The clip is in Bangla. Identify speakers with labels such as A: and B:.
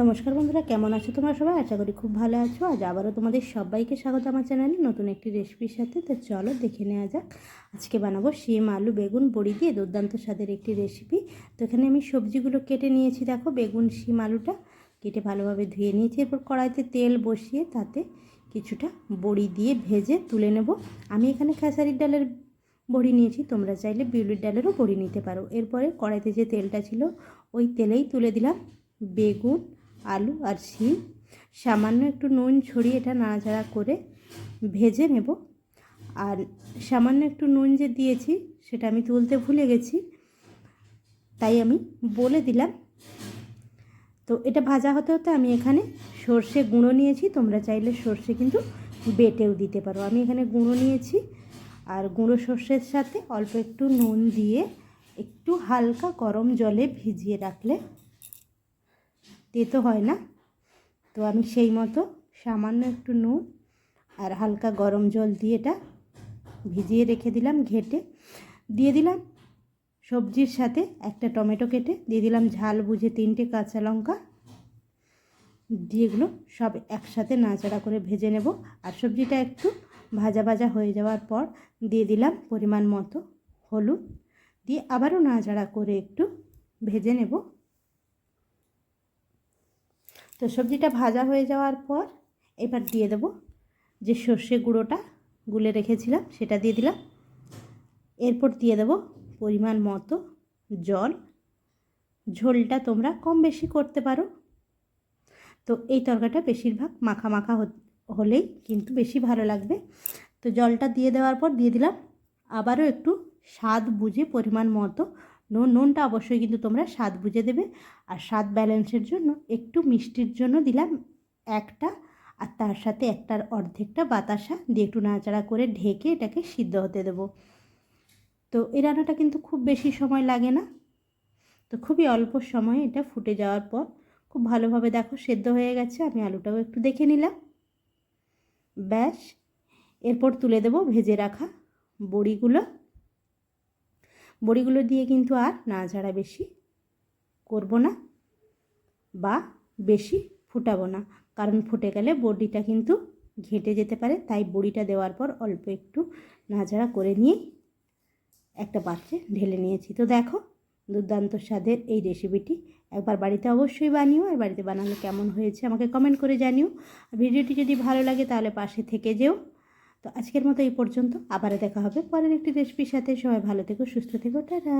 A: নমস্কার বন্ধুরা, কেমন আছো তোমরা সবাই? আশা করি খুব ভালো আছো। আজ আবারও তোমাদের সবাইকে স্বাগত আমার চ্যানেলে নতুন একটি রেসিপির সাথে। তো চলো দেখে নেওয়া যাক। আজকে বানাবো শিম, আলু, বেগুন, বড়ি দিয়ে দুর্দান্ত স্বাদের একটি রেসিপি তো এখানে আমি সবজিগুলো কেটে নিয়েছি, দেখো বেগুন, শিম, আলুটা। কেটে ভালোভাবে ধুয়ে নিয়েছি। এরপর কড়াইতে তেল বসিয়ে তাতে কিছুটা বড়ি দিয়ে ভেজে তুলে নেব। আমি এখানে খেসারির ডালের বড়ি নিয়েছি, তোমরা চাইলে বিউলির ডালেরও বড়ি নিতে পারো। এরপরে কড়াইতে যে তেলটা ছিল, ওই তেলেই তুলে দিলাম বেগুন আলু আর শিম। সামান্য একটু নুন ছড়িয়ে এটা নাড়াচাড়া করে ভেজে নেব। আর সামান্য একটু নুন যে দিয়েছি, সেটা আমি তুলতে ভুলে গেছি, তাই আমি বলে দিলাম। তো এটা ভাজা হতে হতে আমি এখানে সর্ষে গুঁড়ো নিয়েছি, তোমরা চাইলে সর্ষে কিন্তু বেটেও দিতে পারো। আমি এখানে গুঁড়ো নিয়েছি, আর গুঁড়ো সর্ষের সাথে অল্প একটু নুন দিয়ে একটু হালকা গরম জলে ভিজিয়ে রাখলে তেতো হয় না। তো আমি সেই মতো সামান্য একটু নুন আর হালকা গরম জল দিয়ে এটা ভিজিয়ে রেখে দিলাম ঘেটে। দিয়ে দিলাম সবজির সাথে একটা টমেটো কেটে। দিয়ে দিলাম ঝাল বুঝে তিনটে কাঁচা লঙ্কা। দিয়ে এগুলো সব একসাথে নাচাড়া করে ভেজে নেব। আর সবজিটা একটু ভাজা ভাজা হয়ে যাওয়ার পর দিয়ে দিলাম পরিমাণ মতো হলুদ। দিয়ে আবারও নাচাড়া করে একটু ভেজে নেব। তো সবজিটা ভাজা হয়ে যাওয়ার পর এবার দিয়ে দেবো যে সর্ষে গুঁড়োটা গুলে রেখেছিলাম, সেটা দিয়ে দিলাম। এরপর দিয়ে দেবো পরিমাণ মতো জল। ঝোলটা তোমরা কম বেশি করতে পারো। তো এই তরকারিটা বেশিরভাগ মাখা মাখা হলেই কিন্তু বেশি ভালো লাগবে। তো জলটা দিয়ে দেওয়ার পর দিয়ে দিলাম আবারও একটু স্বাদ বুঝে পরিমাণ মতো নুন, নুনটা অবশ্যই কিন্তু তোমরা স্বাদ বুঝে দেবে। আর স্বাদ ব্যালেন্সের জন্য একটু মিষ্টির জন্য দিলাম একটা, আর তার সাথে একটার অর্ধেকটা বাতাসা দিয়ে একটু নাড়াচাড়া করে ঢেকে এটাকে সিদ্ধ হতে দেবো। তো এই রান্নাটা কিন্তু খুব বেশি সময় লাগে না। তো খুবই অল্প সময়ে এটা ফুটে যাওয়ার পর খুব ভালোভাবে দেখো সেদ্ধ হয়ে গেছে, আমি আলুটাও একটু দেখে নিলাম। ব্যাস, এরপর তুলে দেবো ভেজে রাখা বড়িগুলো। বড়িগুলো দিয়ে কিন্তু আর নাড়াচাড়া বেশি করব না বা বেশি ফুটাবো না। কারণ ফুটে গেলে বড়িটা কিন্তু ঘেটে যেতে পারে, তাই বড়িটা দেওয়ার পর অল্প একটু নাড়াচাড়া করে নিয়ে একটা পাত্রে ঢেলে নিয়েছি। তো দেখো, দুর্দান্ত স্বাদের এই রেসিপিটি। একবার বাড়িতে অবশ্যই বানিও, আর বাড়িতে বানানো কেমন হয়েছে আমাকে কমেন্ট করে জানিও। ভিডিওটি যদি ভালো লাগে তাহলে পাশে থেকে যেও। তো আজকের মতো এই পর্যন্ত। আবারও দেখা হবে পরের একটি রেসিপির সাথে। সবাই ভালো থেকো, সুস্থ থেকো। টাটা!